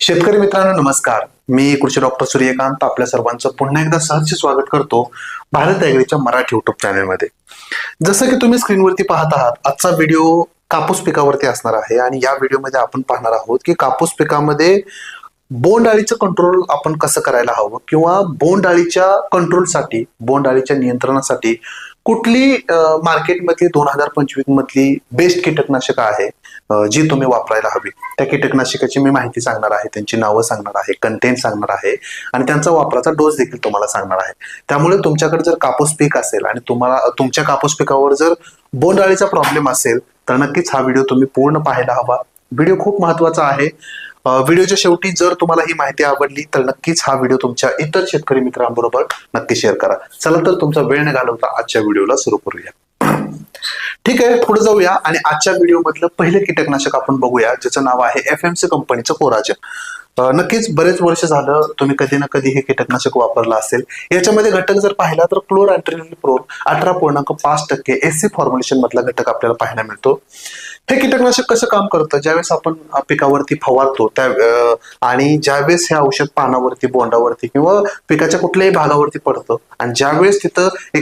शेतकरी मित्रांनो नमस्कार. मी कृषी डॉक्टर सूर्यकांत आपल्या सर्वांचं पुन्हा एकदा सहर्ष स्वागत करतो भारत ॲग्रीच्या मराठी युट्यूब चॅनलमध्ये जसं की तुम्ही स्क्रीनवरती पाहत आहात आजचा व्हिडिओ कापूस पिकावरती असणार आहे आणि या व्हिडिओमध्ये आपण पाहणार आहोत की कापूस पिकामध्ये बोंडअळीचं कंट्रोल आपण कसं करायला हवं किंवा बोंडअळीच्या कंट्रोलसाठी बोंडअळीच्या नियंत्रणासाठी कुठली मार्केटमधली दोन हजार पंचवीस मधली बेस्ट कीटकनाशक आहे जी तुम्ही वापरायला हवी? त्या कीटकनाशकाची मी माहिती सांगणार आहे त्यांची नावं सांगणार आहे कंटेंट सांगणार आहे आणि त्यांचा वापराचा डोस देखील तुम्हाला सांगणार आहे. त्यामुळे तुमच्याकडे जर कापूस पीक असेल आणि तुम्हाला तुमच्या कापूस पिकावर जर बोंडाळीचा प्रॉब्लेम असेल तर नक्कीच हा व्हिडिओ तुम्ही पूर्ण पाहायला हवा. व्हिडिओ खूप महत्त्वाचा आहे. व्हिडिओच्या शेवटी जर तुम्हाला ही माहिती आवडली तर नक्कीच हा व्हिडिओ तुमच्या इतर शेतकरी मित्रांबरोबर नक्की शेअर करा. चला तर तुमचा वेळ न घालवता आजच्या व्हिडिओला सुरू करूया. ठीक आहे पुढे जाऊया आणि आजच्या व्हिडिओ मधलं पहिलं कीटकनाशक आपण बघूया ज्याचं नाव आहे एफ एम सी कंपनीचं कोराजन. नक्कीच बरेच वर्ष झालं तुम्ही कधी ना कधी हे कीटकनाशक वापरलं असेल. याच्यामध्ये घटक जर पाहिला तर क्लोर अँट्रिनल प्रोल अठरा पूर्णांक पाच टक्के एस सी फॉर्म्युलेशन मधला घटक आपल्याला पाहायला मिळतो. हे कीटकनाशक कसं काम करतं? ज्यावेळेस आपण पिकावरती फवारतो त्या आणि ज्यावेळेस हे औषध पानावरती बोंडावरती किंवा पिकाच्या कुठल्याही भागावरती पडतं आणि ज्यावेळेस तिथं एक